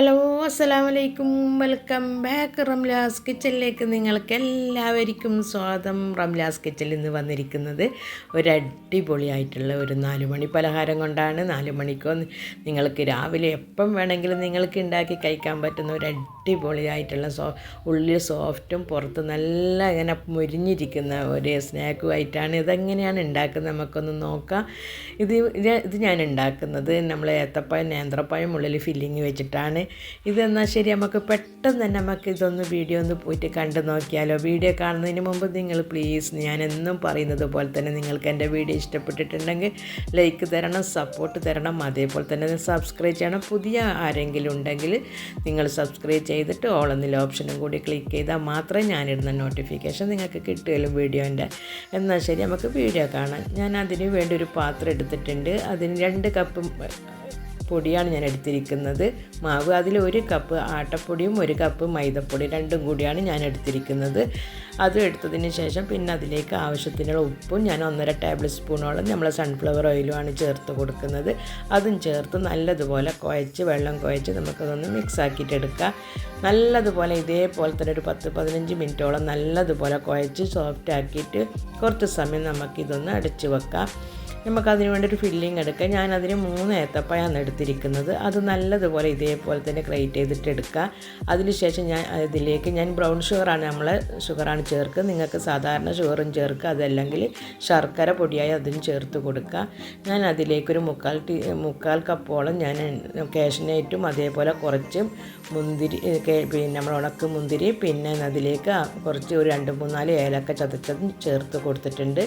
അസ്സലാമലൈക്കും. Welcome back Ramla's കിച്ചണിലേക്ക് നിങ്ങൾക്ക് എല്ലാവർക്കും സ്വാഗതം. റംലാസ് കിച്ചണിൽ നിന്ന് വന്നിരിക്കുന്നത് ഒരു അടിപൊളിയായിട്ടുള്ള ഒരു നാലുമണി പലഹാരം കൊണ്ടാണ്. നാല് മണിക്കോ നിങ്ങൾക്ക് രാവിലെ എപ്പം വേണമെങ്കിലും നിങ്ങൾക്ക് ഉണ്ടാക്കി കഴിക്കാൻ പറ്റുന്ന ഒരു അടിപൊളിയായിട്ടുള്ള സോ ഉള്ളിൽ സോഫ്റ്റും പുറത്ത് നല്ല ഇങ്ങനെ മുരിഞ്ഞിരിക്കുന്ന ഒരു സ്നാക്കുമായിട്ടാണ് ഇതെങ്ങനെയാണ് ഉണ്ടാക്കുന്നത് നമുക്കൊന്ന് നോക്കാം. ഇത് ഇത് ഞാൻ ഉണ്ടാക്കുന്നത് നമ്മൾ ഏത്തപ്പഴം നേന്ത്രപ്പഴം ഉള്ളിൽ ഫില്ലിങ് വെച്ചിട്ടാണ്. ഇതെന്നാൽ ശരി? നമുക്ക് പെട്ടെന്ന് തന്നെ നമുക്ക് ഇതൊന്ന് വീഡിയോ ഒന്ന് പോയിട്ട് കണ്ടു നോക്കിയാലോ. വീഡിയോ കാണുന്നതിന് മുമ്പ് നിങ്ങൾ പ്ലീസ് ഞാൻ എന്നും പറയുന്നത് പോലെ തന്നെ നിങ്ങൾക്ക് എന്റെ വീഡിയോ ഇഷ്ടപ്പെട്ടിട്ടുണ്ടെങ്കിൽ ലൈക്ക് തരണം സപ്പോർട്ട് തരണം. അതേപോലെ തന്നെ സബ്സ്ക്രൈബ് ചെയ്യണം. പുതിയ ആരെങ്കിലും ഉണ്ടെങ്കിൽ നിങ്ങൾ സബ്സ്ക്രൈബ് ചെയ്തിട്ട് ഓൾ എന്നുള്ള ഓപ്ഷനും കൂടി ക്ലിക്ക് ചെയ്താൽ മാത്രമേ ഞാനിടുന്ന നോട്ടിഫിക്കേഷൻ നിങ്ങൾക്ക് കിട്ടുകയുള്ളൂ വീഡിയോന്റെ. എന്നാൽ ശരി നമുക്ക് വീഡിയോ കാണാം. ഞാൻ അതിന് വേണ്ടി ഒരു പാത്രം എടുത്തിട്ടുണ്ട്. അതിന് രണ്ട് കപ്പ് പൊടിയാണ് ഞാൻ എടുത്തിരിക്കുന്നത്. മാവ് അതിൽ ഒരു കപ്പ് ആട്ടപ്പൊടിയും ഒരു കപ്പ് മൈദപ്പൊടി രണ്ടും കൂടിയാണ് ഞാൻ എടുത്തിരിക്കുന്നത്. അതും എടുത്തതിന് ശേഷം പിന്നെ അതിലേക്ക് ആവശ്യത്തിനുള്ള ഉപ്പും ഞാൻ ഒന്നര ടേബിൾ സ്പൂണോളം നമ്മൾ സൺഫ്ലവർ ഓയിലുമാണ് ചേർത്ത് കൊടുക്കുന്നത്. അതും ചേർത്ത് നല്ലതുപോലെ കുഴച്ച് വെള്ളം കുഴച്ച് നമുക്കതൊന്ന് മിക്സ് ആക്കിയിട്ട് എടുക്കാം. നല്ലതുപോലെ ഇതേപോലെ തന്നെ ഒരു പത്ത് പതിനഞ്ച് മിനിറ്റോളം നല്ലതുപോലെ കുഴച്ച് സോഫ്റ്റ് ആക്കിയിട്ട് കുറച്ച് സമയം നമുക്കിതൊന്ന് അടച്ചു വെക്കാം. നമുക്കതിന് വേണ്ടി ഒരു ഫില്ലിംഗ് എടുക്കാം. ഞാനതിന് മൂന്ന് ഏത്തപ്പഴമാണ് എടുത്തിരിക്കുന്നത്. അത് നല്ലതുപോലെ ഇതേപോലെ തന്നെ ക്രേറ്റ് ചെയ്തിട്ട് എടുക്കുക അതിനുശേഷം ഞാൻ ഇതിലേക്ക് ഞാൻ ബ്രൗൺ ഷുഗറാണ് നമ്മൾ ഷുഗറാണ് ചേർക്കുക നിങ്ങൾക്ക് സാധാരണ ഷുഗറും ചേർക്കുക അതല്ലെങ്കിൽ ശർക്കര പൊടിയായി അതിന് ചേർത്ത് കൊടുക്കുക ഞാൻ അതിലേക്കൊരു മുക്കാൽ ടീ മുക്കാൽ കപ്പോളം ഞാൻ കാഷ്നേറ്റും അതേപോലെ കുറച്ച് മുന്തിരി പിന്നെ നമ്മൾ ഉണക്ക് മുന്തിരി പിന്നെ അതിലേക്ക് കുറച്ച് ഒരു രണ്ട് മൂന്നാൽ ഏലക്ക ചതച്ചതും ചേർത്ത് കൊടുത്തിട്ടുണ്ട്.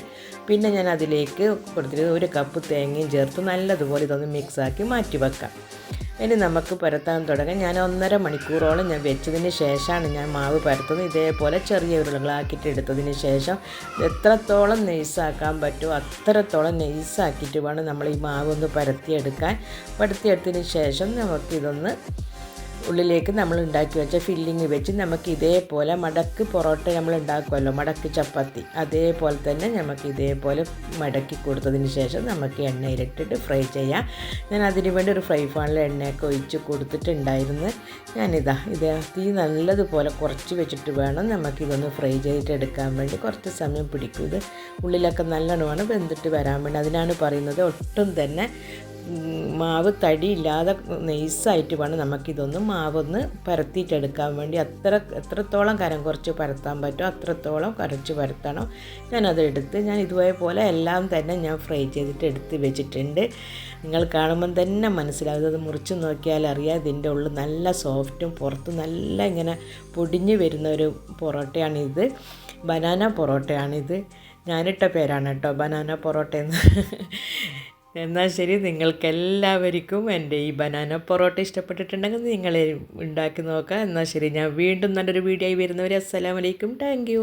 പിന്നെ ഞാൻ അതിലേക്ക് കൊടുത്തിട്ട് ഒരു കപ്പ് തേങ്ങയും ചേർത്ത് നല്ലതുപോലെ ഇതൊന്ന് മിക്സാക്കി മാറ്റി വെക്കാം. ഇനി നമുക്ക് പരത്താൻ തുടങ്ങാം. ഞാൻ ഒന്നര മണിക്കൂറോളം ഞാൻ വെച്ചതിന് ശേഷമാണ് ഞാൻ മാവ് പരത്തുന്നത്. ഇതേപോലെ ചെറിയ ഉരുളകളാക്കിയിട്ട് എടുത്തതിന് ശേഷം എത്രത്തോളം നെയ്സാക്കാൻ പറ്റുമോ അത്രത്തോളം നെയ്സാക്കിയിട്ട് വേണം നമ്മൾ ഈ മാവ് ഒന്ന് പരത്തിയെടുക്കാൻ. പരത്തിയെടുത്തതിന് ശേഷം നമുക്കിതൊന്ന് ഉള്ളിലേക്ക് നമ്മൾ ഉണ്ടാക്കി വെച്ച ഫില്ലിങ് വെച്ച് നമുക്ക് ഇതേപോലെ മടക്ക് പൊറോട്ട നമ്മൾ ഉണ്ടാക്കുമല്ലോ മടക്ക് ചപ്പാത്തി. അതേപോലെ തന്നെ നമുക്ക് ഇതേപോലെ മടക്കി കൊടുത്തതിന് ശേഷം നമുക്ക് എണ്ണയിലിട്ടിട്ട് ഫ്രൈ ചെയ്യാം. ഞാൻ അതിന് വേണ്ടി ഒരു ഫ്രൈ പാനിൽ എണ്ണയൊക്കെ ഒഴിച്ച് കൊടുത്തിട്ടുണ്ടായിരുന്നു. ഞാനിതാ ഇത് തീ നല്ലതുപോലെ കുറച്ച് വെച്ചിട്ട് വേണം നമുക്കിതൊന്ന് ഫ്രൈ ചെയ്തിട്ട് എടുക്കാൻ വേണ്ടി. കുറച്ച് സമയം പിടിക്കും. ഇത് ഉള്ളിലൊക്കെ നല്ലോണം വെന്തിട്ട് വരാൻ വേണ്ടി. അതിനാണ് പറയുന്നത് ഒട്ടും തന്നെ മാവ് തടിയില്ലാതെ നെയ്സായിട്ട് വേണം നമുക്കിതൊന്ന് മാവൊന്ന് പരത്തിയിട്ടെടുക്കാൻ വേണ്ടി. അത്ര എത്രത്തോളം കരം കുറച്ച് പരത്താൻ പറ്റുമോ അത്രത്തോളം കുറച്ച് പരത്തണം. ഞാനത് എടുത്ത് ഞാൻ ഇതുപോലെ എല്ലാം തന്നെ ഞാൻ ഫ്രൈ ചെയ്തിട്ട് എടുത്ത് വെച്ചിട്ടുണ്ട്. നിങ്ങൾ കാണുമ്പം തന്നെ മനസ്സിലാവും. അത് മുറിച്ച് നോക്കിയാൽ അറിയാം ഇതിന്റെ ഉള്ളിൽ നല്ല സോഫ്റ്റും പുറത്ത് നല്ല ഇങ്ങനെ പൊടിഞ്ഞ് വരുന്ന ഒരു പൊറോട്ടയാണിത്. ബനാന പൊറോട്ടയാണിത്. ഞാനിട്ട പേരാണ് കേട്ടോ ബനാന പൊറോട്ട എന്ന് എന്നാൽ ശരി നിങ്ങൾക്കെല്ലാവർക്കും എന്റെ ഈ ബനാന പൊറോട്ട ഇഷ്ടപ്പെട്ടിട്ടുണ്ടെങ്കിൽ നിങ്ങൾ ഉണ്ടാക്കി നോക്കാം. എന്നാൽ ശരി ഞാൻ വീണ്ടും നല്ലൊരു വീഡിയോ ആയി വരുന്നവരെ അസ്സലാമലൈക്കും താങ്ക്